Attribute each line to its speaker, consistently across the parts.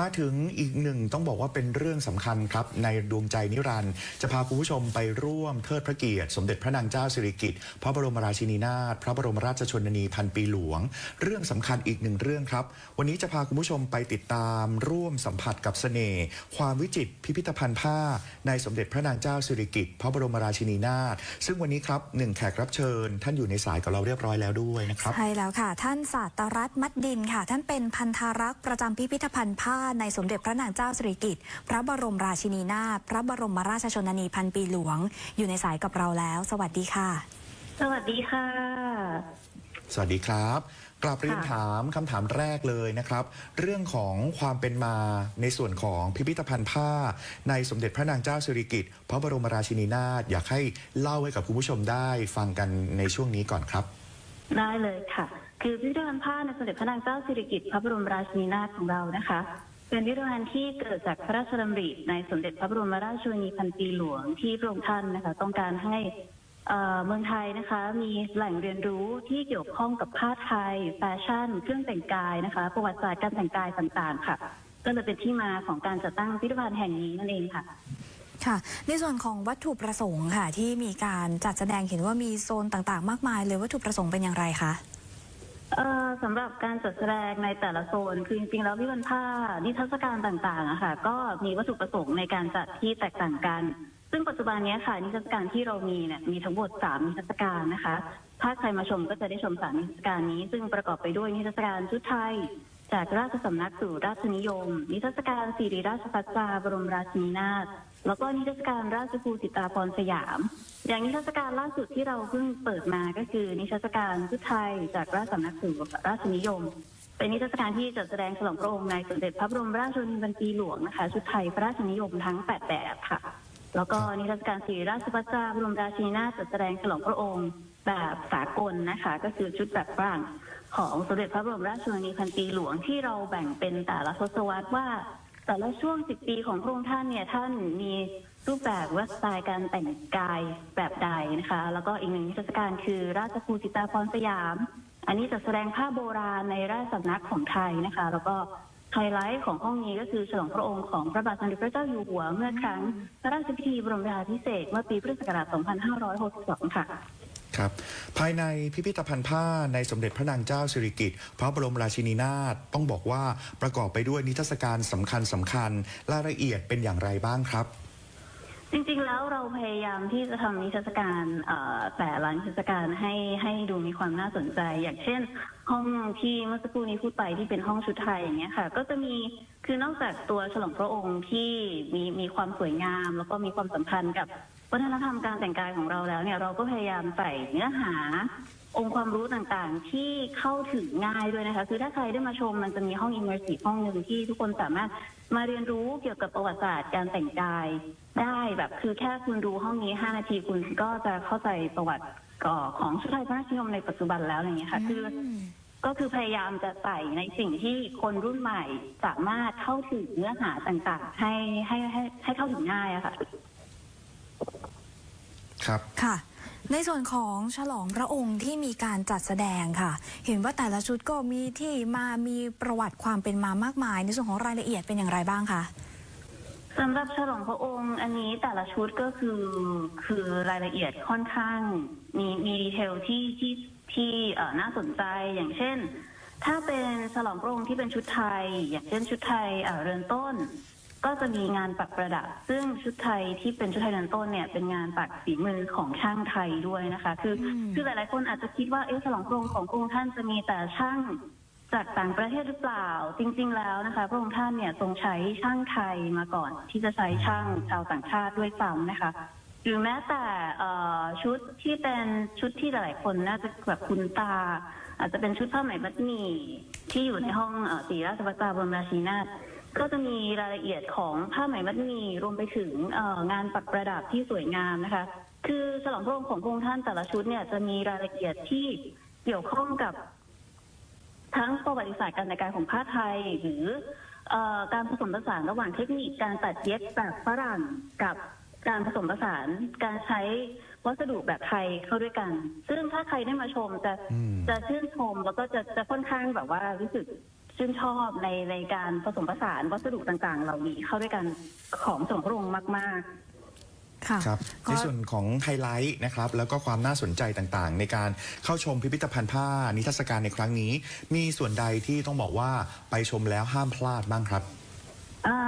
Speaker 1: มาถึงอีกหนึ่งต้องบอกว่าเป็นเรื่องสำคัญครับ ในดวงใจนิรันดร์จะพาคุณผู้ชมไปร่วมเทิดพระเกียรติสมเด็จพระนางเจ้าสิริกิติ์พระบรมราชินีนาถพระบรมราชชนนีพันปีหลวง เรื่องสำคัญอีกหนึ่งเรื่องครับ วันนี้จะพาคุณผู้ชมไปติดตาม ร่วมสัมผัสกับเสน่ห์ความวิจิตรพิพิธภัณฑ์ผ้า ในสมเด็จพระนางเจ้าสิริกิติ์พระบรมราชินีนาถซึ่งวันนี้ครับหนึ่งแขกรับเชิญ ท่านอยู่ในสายกับเราเรียบร้อยแล้วด้วยนะครับ
Speaker 2: ใช่แล้วค่ะ ท่านศาสตรัตน์มัดดินค่ะ ท่านเป็นพันธารักษ์ประจำพิพิธภัณฑ์ผ้าในสมเด็จพระนางเจ้าสิริกิติ์พระบรมราชินีนาถพระบรมราชชนนีพันปีหลวง อยู่ในสายกับเราแล้ว สวัสดีค่ะ
Speaker 3: สวัสดีค่ะ
Speaker 1: สวัสดีครับ กลับเรียน
Speaker 3: ค่ะ
Speaker 1: ถามคำถามแรกเลยนะครับ เรื่องของความเป็นมาในส่วนของพิพิธภัณฑ์ผ้า ในสมเด็จพระนางเจ้าสิริกิติ์พระบรมราชินีนาถอยากให้เล่าให้กับคุณผู้ชมได้ฟังกันในช่วงนี้ก่อนครับ
Speaker 3: ได้เลยค่ะคือพิพิธภัณฑ์ผ้าในสมเด็จพระนางเจ้าสิริกิติ์พระบรมราชินีนาถของเรานะคะ เป็นพิพิธภัณฑ์ที่เกิดจากพระราชดำริในสมเด็จพระบรมราชชนนีพันปีหลวงที่พระองค์ท่านนะคะ ต้องการให้เอ่อเมืองไทยนะคะ มีแหล่งเรียนรู้ที่เกี่ยวข้องกับผ้าไทยแฟชั่น เครื่องแต่งกายนะคะ ประวัติศาสตร์การแต่งกายต่างๆ ค่ะ ก็เลยเป็นที่มาของการจัดตั้งพิพิธภัณฑ์แห่งนี้นั่นเองค่ะ
Speaker 2: ค่ะในส่วนของวัตถุประสงค์ค่ะ ที่มีการจัดแสดงเห็นว่ามีโซนต่างๆ มากมายเลยวัตถุประสงค์เป็นอย่างไรคะ
Speaker 3: เอ่อสำหรับการจัดแสดงในแต่ละโซนคือจริงๆแล้วพิพิธภัณฑ์ผ้านิทรรศการต่างๆอะค่ะก็มีวัตถุประสงค์ในการจัดที่แตกต่างกัน ซึ่งปัจจุบันเนี้ยค่ะนิทรรศการที่เรามีเนี่ยมีทั้งหมดสามนิทรรศการนะคะ ถ้าใครมาชมก็จะได้ชมสามนิทรรศการนี้ ซึ่งประกอบไปด้วยนิทรรศการชุดไทย จากราชสำนักสู่ราชนิยม นิทรรศการสิริราชพัชจาบรมราชินีนาถ แล้วก็นิทรรศการราชภูสิตาพรสยาม อย่างนิทรรศการล่าสุดที่เราเพิ่งเปิดมาก็คือ นิทรรศการชุดไทยจากราชสำนักสู่ราชนิยม เป็นนิทรรศการที่จัดแสดงฉลองพระองค์ในสมเด็จพระบรมราชชนนีพันปีหลวงนะคะชุดไทยพระราชนิยมทั้ง8แบบค่ะ แล้วก็นิทรรศการสิริราชพัชจาบรมราชินีนาถจัดแสดงฉลองพระองค์แบบสากลนะคะ ก็คือชุดแบบฝรั่งของสมเด็จพระบรมราชชนนีพันปีหลวงที่เราแบ่งเป็นแต่ละทศวรรษว่า แต่ละช่วง10ปีของพระองค์ท่านเนี่ยท่านมีรูปแบบว่าสไตล์การแต่งกายแบบใดนะคะ แล้วก็อีกหนึ่งนิทรรศการคือราชภูสิตาพรสยาม อันนี้จะแสดงภาพโบราณในราชสำนักของไทยนะคะ แล้วก็ไฮไลท์ของห้องนี้ก็คือฉลองพระองค์ของพระบาทสมเด็จพระเจ้าอยู่หัวเมื่อครั้งพระราชพิธีบรมราชาภิเษกเมื่อปีพุทธศักราช 2562 ค่ะ
Speaker 1: ครับภายในพิพิธภัณฑ์ผ้าในสมเด็จพระนางเจ้าสิริกิติ์พระบรมราชินีนาถต้องบอกว่าประกอบไปด้วยนิทรรศการสำคัญสำคัญรายละเอียดเป็นอย่างไรบ้างครับ
Speaker 3: จริงๆแล้วเราพยายามที่จะทำนิทรรศการแต่ละนิทรรศการให้ให้ดูมีความน่าสนใจ อย่างเช่น ห้องที่เมื่อสักครู่นี้พูดไปที่เป็นห้องชุดไทยอย่างเงี้ยค่ะ ก็จะมีคือนอกจากตัวฉลองพระองค์ที่มีมีความสวยงาม แล้วก็มีความสัมพันธ์กับ วัฒนธรรมการแต่งกายของเราแล้วเนี่ยเราก็พยายามใส่เนื้อหา องค์ความรู้ต่างๆ ที่เข้าถึงง่ายด้วยนะคะ คือถ้าใครได้มาชมมันจะมีห้อง immersive ห้องหนึ่งที่ทุกคนสามารถมาเรียนรู้เกี่ยวกับประวัติศาสตร์การแต่งกายได้แบบคือแค่คุณดูห้องนี้ 5 นาทีคุณก็จะเข้าใจประวัติก่อของชุดไทยพระราชนิยมในปัจจุบันแล้วอย่างเงี้ยค่ะคือก็คือพยายามจะใส่ในสิ่งที่คนรุ่นใหม่สามารถเข้าถึงเนื้อหาต่างๆ ให้ให้ให้ให้เข้าถึงง่ายอะค่ะ
Speaker 1: ครับ
Speaker 2: ค่ะ ในส่วนของฉลองพระองค์ที่มีการจัดแสดงค่ะ เห็นว่าแต่ละชุดก็มีที่มามีประวัติความเป็นมามากมาย ในส่วนของรายละเอียดเป็นอย่างไรบ้างคะ
Speaker 3: สำหรับฉลองพระองค์อันนี้แต่ละชุดก็คือคือรายละเอียดค่อนข้างมีมีดีเทลที่ที่ที่เอ่อน่าสนใจอย่างเช่น ถ้าเป็นฉลองพระองค์ที่เป็นชุดไทย อย่างเช่นชุดไทยเอ่อเรือนต้น ก็จะมีงานปักประดับ ซึ่งชุดไทยที่เป็นชุดไทยเรือนต้นเนี่ยเป็นงานปักฝีมือของช่างไทยด้วยนะคะ คือ
Speaker 2: อืม
Speaker 3: คือหลายๆคนอาจจะคิดว่าเอ๊ะฉลองพระองค์ของพระองค์ท่านจะมีแต่ช่างจากต่างประเทศหรือเปล่า จริง ๆ แล้วนะคะ พระองค์ท่านเนี่ยทรงใช้ช่างไทยมาก่อน ที่จะใช้ช่างชาวต่างชาติด้วยซ้ำนะคะหรือแม้แต่เอ่อชุดที่เป็นชุดที่หลายๆคนน่าจะแบบคุ้นตา อาจจะเป็นชุดผ้าไหมมัดหมี่ที่อยู่ในห้องเอ่อศรีราชวัตราบรมราชินีนาถ ก็จะมีรายละเอียดของผ้าไหมมัดหมี่รวมไปถึงเอ่องานปักประดับที่สวยงามนะคะ คือฉลองพระองค์ของพระองค์ท่านแต่ละชุดเนี่ยจะมีรายละเอียดที่เกี่ยวข้องกับ ทั้งประวัติศาสตร์การแต่งกายของผ้าไทยหรือเอ่อการผสมผสานระหว่างเทคนิคการตัดเย็บแบบฝรั่งกับการผสมผสานการใช้วัสดุแบบไทยเข้าด้วยกัน ซึ่งถ้าใครได้มาชมจะ
Speaker 1: อืม
Speaker 3: จะชื่นชมแล้วก็จะจะค่อนข้างแบบว่ารู้สึก ชื่นชอบในในการผสมผสานวัสดุต่างๆ เหล่านี้เข้าด้วยกันของสมพระองค์มาก ๆ
Speaker 2: ค่ะ
Speaker 1: ครับ
Speaker 2: ก็
Speaker 1: ในส่วนของไฮไลท์นะครับแล้วก็ความน่าสนใจต่างๆ ในการเข้าชมพิพิธภัณฑ์ผ้านิทรรศการในครั้งนี้ มีส่วนใดที่ต้องบอกว่าไปชมแล้วห้ามพลาดบ้างครับ
Speaker 3: อ่า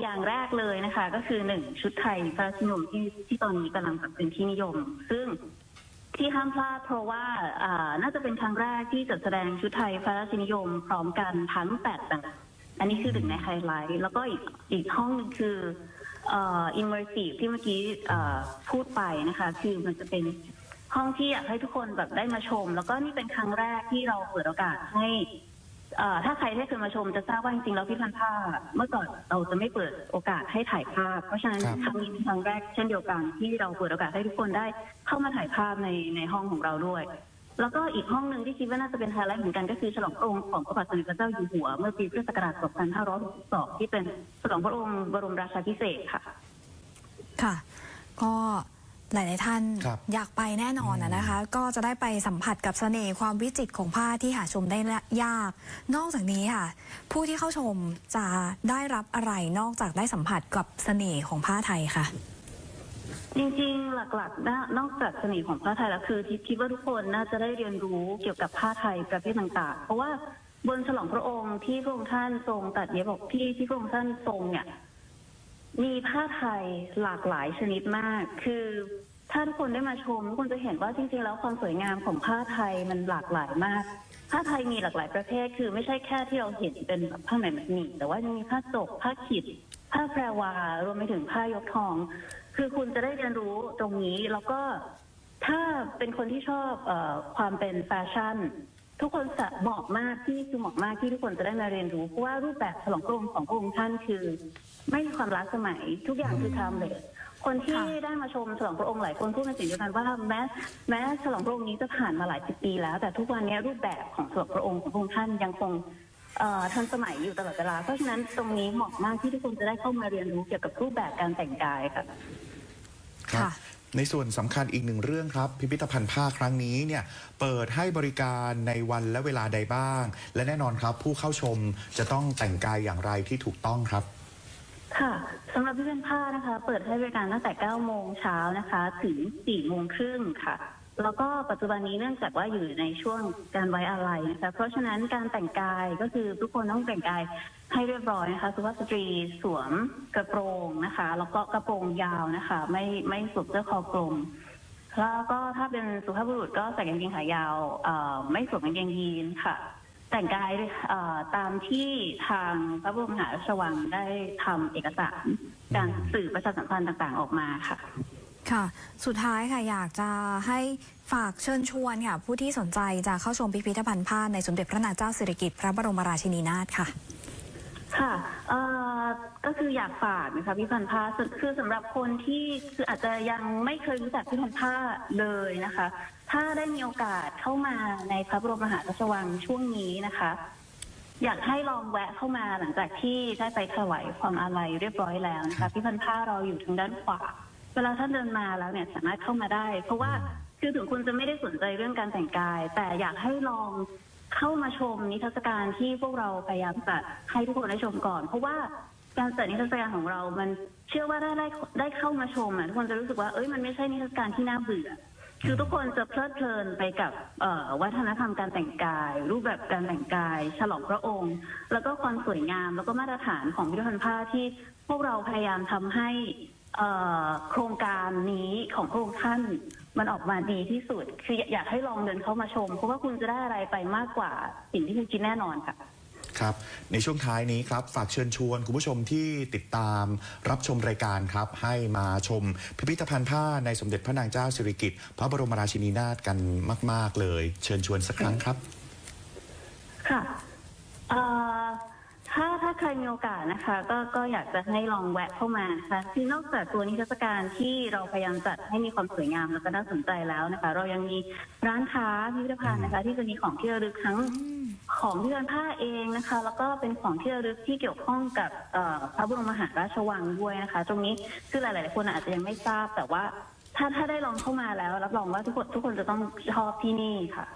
Speaker 3: อย่างแรกเลยนะคะ ก็คือหนึ่งชุดไทยพระราชนิยมที่ที่ตอนนี้กำลังแบบเป็นที่นิยม ซึ่ง ที่ห้ามพลาดเพราะว่าน่าจะเป็นครั้งแรกที่จัดแสดงชุดไทยพระราชนิยมพร้อมกันทั้งแปดแบบอันนี้คือหนึ่งในไฮไลท์ แล้วก็อีกอีกห้องหนึงคืออินเวอร์ซีฟที่เมื่อกี้พูดไปนะคะ คือมันจะเป็นห้องที่อยากให้ทุกคนแบบได้มาชม แล้วก็นี่เป็นครั้งแรกที่เราเปิดโอกาสให้ เอ่อถ้าใครได้เคยมาชมจะทราบว่าจริงๆแล้วพิพันธ์ผ้าเมื่อก่อนเราจะไม่เปิดโอกาสให้ถ่ายภาพ เพราะฉะนั้น
Speaker 1: ครับ
Speaker 3: ครั้งนี้เป็นครั้งแรกเช่นเดียวกันที่เราเปิดโอกาสให้ทุกคนได้เข้ามาถ่ายภาพในในห้องของเราด้วย แล้วก็อีกห้องหนึ่งที่คิดว่าน่าจะเป็นไฮไลท์เหมือนกันก็คือฉลองพระองค์ของพระบาทสมเด็จพระเจ้าอยู่หัว เมื่อปีพุทธศักราช 2562 ที่เป็นฉลองพระองค์บรมราชาภิเษกค่ะ
Speaker 2: ค่ะ ก็ หลาย ๆ ท่าน
Speaker 1: ครับ
Speaker 2: อยากไปแน่นอนนะนะคะ ก็จะได้ไปสัมผัสกับเสน่ห์ความวิจิตรของผ้าที่หาชมได้ยาก นอกจากนี้ค่ะ ผู้ที่เข้าชมจะได้รับอะไรนอกจากได้สัมผัสกับเสน่ห์ของผ้าไทยค่ะ
Speaker 3: จริงๆ หลักๆนะนอกจากเสน่ห์ของผ้าไทยแล้วคือที่คิดว่าทุกคนน่าจะได้เรียนรู้เกี่ยวกับผ้าไทยประเภทต่างๆ เพราะว่าบนฉลองพระองค์ที่พระองค์ท่านทรงตัดเย็บออกที่ที่พระองค์ท่านทรงเนี่ย มีผ้าไทยหลากหลายชนิดมาก คือถ้าทุกคนได้มาชมทุกคนจะเห็นว่าจริงๆ แล้วความสวยงามของผ้าไทยมันหลากหลายมาก ผ้าไทยมีหลากหลายประเภท คือไม่ใช่แค่ที่เราเห็นเป็นแบบผ้าไหมหมี่แต่ว่ายังมีผ้าจกผ้าขิด ผ้าแพรวารวมไปถึงผ้ายกทอง คือคุณจะได้เรียนรู้ตรงนี้แล้วก็ถ้าเป็นคนที่ชอบอความเป็นแฟชั่น ทุกคนจะเหมาะมากที่คือเหมาะมากที่ทุกคนจะได้มาเรียนรู้เพราะว่ารูปแบบฉลองพระองค์ของพระองค์ท่านคือ ไม่มีความล้าสมัยทุกอย่างคือ timeless คนที่
Speaker 2: ค่ะ
Speaker 3: ได้มาชมฉลองพระองค์หลายคนพูดเป็นเสียงเดียวกันว่าแม้แม้ฉลองพระองค์นี้จะผ่านมาหลายสิบปีแล้ว แต่ทุกวันนี้รูปแบบของฉลองพระองค์ของพระองค์ท่านยังคงเอ่อทันสมัยอยู่ตลอดเวลาเพราะฉะนั้นตรงนี้เหมาะมากที่ทุกคนจะได้เข้ามาเรียนรู้เกี่ยวกับรูปแบบการแต่งกายค่ะ
Speaker 1: ครับ
Speaker 2: ค่ะ
Speaker 1: ในส่วนสำคัญอีกหนึ่งเรื่องครับ พิพิธภัณฑ์ผ้าครั้งนี้เนี่ยเปิดให้บริการในวันและเวลาใดบ้าง และแน่นอนครับ ผู้เข้าชมจะต้องแต่งกายอย่างไรที่ถูกต้องครับ
Speaker 3: ค่ะสำหรับพิพิธภัณฑ์ผ้านะคะ เปิดให้บริการตั้งแต่ 9 โมงเช้านะคะ ถึง 4 โมงครึ่งค่ะ แล้วก็ปัจจุบันนี้เนื่องจากว่าอยู่ในช่วงการไว้อาลัยนะคะ เพราะฉะนั้นการแต่งกายก็คือทุกคนต้องแต่งกายให้เรียบร้อยนะคะสุภาพสตรีสวมกระโปรงนะคะ แล้วก็กระโปรงยาวนะคะ ไม่ไม่สวมเสื้อคอกลมแล้วก็ถ้าเป็นสุภาพบุรุษก็ใส่กางเกงขายาวเอ่อไม่สวมกางเกงยีนค่ะ แต่งกายเอ่อตามที่ทางพระบรมมหาราชวังได้ทำเอกสารการสื่อประชาสัมพันธ์ต่างๆออกมาค่ะ
Speaker 2: ค่ะ สุดท้ายค่ะอยากจะให้ฝากเชิญชวนค่ะ ผู้ที่สนใจจะเข้าชมพิพิธภัณฑ์ผ้าในสมเด็จพระนางเจ้าสิริกิติ์พระบรมราชินีนาถค่ะ
Speaker 3: ค่ะเอ่อก็คืออยากฝากนะคะพี่พันธ์ผ้าคือคือสำหรับคนที่คืออาจจะยังไม่เคยรู้จักพี่พันธ์ผ้าเลยนะคะ ถ้าได้มีโอกาสเข้ามาในพระบรมมหาราชวังช่วงนี้นะคะ อยากให้ลองแวะเข้ามาหลังจากที่ได้ไปถวายความอาลัยเรียบร้อยแล้วนะคะพี่พันธ์ผ้าเราอยู่ทางด้านขวา เวลาท่านเดินมาแล้วเนี่ยสามารถเข้ามาได้ เพราะว่าคือถึงคุณจะไม่ได้สนใจเรื่องการแต่งกาย แต่อยากให้ลองเข้ามาชมนิทรรศการที่พวกเราพยายามจัดให้ทุกคนได้ชมก่อน เพราะว่าการจัดนิทรรศการของเรา มันเชื่อว่าได้ได้ได้เข้ามาชมอะทุกคนจะรู้สึกว่าเอ้ยมันไม่ใช่นิทรรศการที่น่าเบื่อ คือทุกคนจะเพลิดเพลินไปกับเอ่อวัฒนธรรมการแต่งกาย รูปแบบการแต่งกาย ฉลองพระองค์ แล้วก็ความสวยงามแล้วก็มาตรฐานของพิพิธภัณฑ์ผ้าที่พวกเราพยายามทำให้ เอ่อโครงการนี้ของพระองค์ท่านมันออกมาดีที่สุด คืออยากให้ลองเดินเข้ามาชม เพราะว่าคุณจะได้อะไรไปมากกว่าสิ่งที่คุณคิดแน่นอนค่ะ
Speaker 1: ครับ ในช่วงท้ายนี้ครับ ฝากเชิญชวนคุณผู้ชมที่ติดตามรับชมรายการครับ ให้มาชมพิพิธภัณฑ์ผ้าในสมเด็จพระนางเจ้าสิริกิติ์พระบรมราชินีนาถกันมาก ๆ เลย เชิญชวนสักครั้งครับ
Speaker 3: ค่ะเอ่อ ถ้าถ้าใครมีโอกาสนะคะ ก็ก็อยากจะให้ลองแวะเข้ามานะคะคือนอกจากตัวนิทรรศการที่เราพยายามจัดให้มีความสวยงามแล้วก็น่าสนใจแล้วนะคะ เรายังมีร้านค้าพิพิธภัณฑ์นะคะ ที่จะมีของที่ระลึกทั้งของที่เป็นผ้าเองนะคะ แล้วก็เป็นของที่ระลึกที่เกี่ยวข้องกับเอ่อพระบรมมหาราชวังด้วยนะคะ ตรงนี้คือหลาย ๆ คนอาจจะยังไม่ทราบแต่ว่าถ้าถ้าได้ลองเข้ามาแล้ว รับรองว่าทุกคนทุกคนจะต้องชอบที่นี่ค่ะ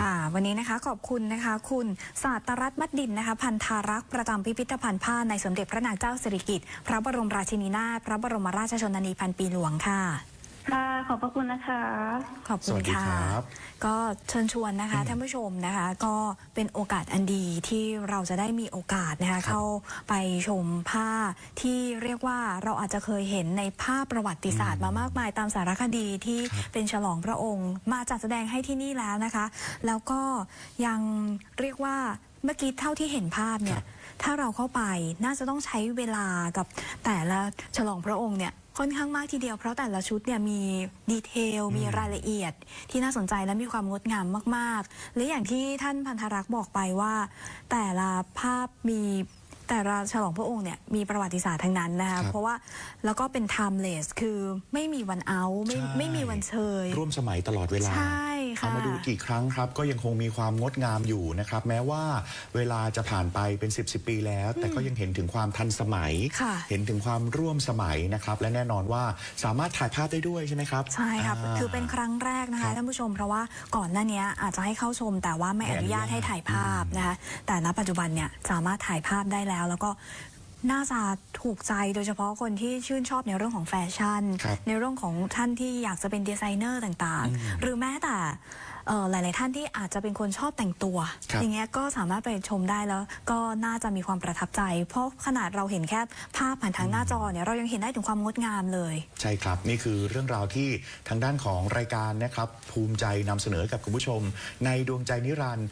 Speaker 2: ค่ะ วันนี้นะคะขอบคุณนะคะ คุณศาสตรัตน์มัดดินนะคะ พันธารักษ์ประจำพิพิธภัณฑ์ผ้าในสมเด็จพระนางเจ้าสิริกิติ์พระบรมราชินีนาถพระบรมราชชนนีพันปีหลวงค่ะ
Speaker 3: ค่ะ ขอบพระคุณนะคะ
Speaker 2: ขอบ
Speaker 1: ส
Speaker 2: คุ
Speaker 1: วั
Speaker 2: ณ
Speaker 1: สดี
Speaker 2: ค่ะ
Speaker 1: ครับ
Speaker 2: ก็เชิญชวนนะคะท่านผู้ชมนะคะ ก็เป็นโอกาสอันดีที่เราจะได้มีโอกาสนะคะเข้าไปชมผ้าที่เรียกว่าเราอาจจะเคยเห็นในภาพประวัติศาสตร์มามากมายตามสารคดีที่เป็นฉลองพระองค์ มาจัดแสดงให้ที่นี่แล้วนะคะ แล้วก็ยังเรียกว่าเมื่อกี้เท่าที่เห็นภาพเนี่ย ถ้าเราเข้าไปน่าจะต้องใช้เวลากับแต่ละฉลองพระองค์เนี่ย ค่อนข้างมากทีเดียวเพราะแต่ละชุดเนี่ยมีดีเทลมีรายละเอียด ที่น่าสนใจและมีความงดงามมาก ๆ และอย่างที่ท่านพันธรักษ์บอกไปว่า แต่ละภาพมีแต่ละฉลองพระองค์เนี่ยมีประวัติศาสตร์ทั้งนั้นนะ
Speaker 1: ครั
Speaker 2: คะ
Speaker 1: บ
Speaker 2: เพราะว่าแล้วก็เป็น timeless คือไม่มีวันเอาไม่
Speaker 1: ใช่
Speaker 2: ไม่มีวันเชย
Speaker 1: ร่วมสมัยตลอดเวลา
Speaker 2: ใช่ ค่ะ
Speaker 1: เอามาดูกี่ครั้งครับ ก็ยังคงมีความงดงามอยู่นะครับ แม้ว่าเวลาจะผ่านไปเป็น 10บสปีแล้ว แต่ก็ยังเห็นถึงความทันสมัย
Speaker 2: ค่ะ
Speaker 1: เห็นถึงความร่วมสมัยนะครับ และแน่นอนว่าสามารถถ่ายภาพได้ด้วยใช่ไหมครับ
Speaker 2: ใช่ค่ะา ถือเป็นครั้งแรกนะ
Speaker 1: ครั
Speaker 2: คะ
Speaker 1: บ
Speaker 2: ท่านผู้ชม เพราะว่าก่อนหน้านี้อาจจะให้เข้าชม แต่ว่าไม่
Speaker 1: ไม่
Speaker 2: อ
Speaker 1: อนุ
Speaker 2: นุ
Speaker 1: ญา
Speaker 2: ญา
Speaker 1: ต
Speaker 2: ตให้ถ่ายภาพนะคะ แต่ณปัจจุบันเนี่ยสามารถถ่ายภาพได้แล้ว แล้วก็ น่าจะถูกใจโดยเฉพาะคนที่ชื่นชอบในเรื่องของแฟชั่น
Speaker 1: ครับ
Speaker 2: ในเรื่องของท่านที่อยากจะเป็นดีไซเนอร์ต่างๆหรือแม้แต่เอ่อหลาย ๆ ท่านที่อาจจะเป็นคนชอบแต่งตัว
Speaker 1: ครับ
Speaker 2: อย่างเงี้ยก็สามารถไปชมได้แล้วก็น่าจะมีความประทับใจ เพราะขนาดเราเห็นแค่ภาพผ่านทางหน้าจอเนี่ยเรายังเห็นได้ถึงความงดงามเลย
Speaker 1: ใช่ครับ นี่คือเรื่องราวที่ทางด้านของรายการนะครับ ภูมิใจนำเสนอกับคุณผู้ชม ในดวงใจนิรันดร์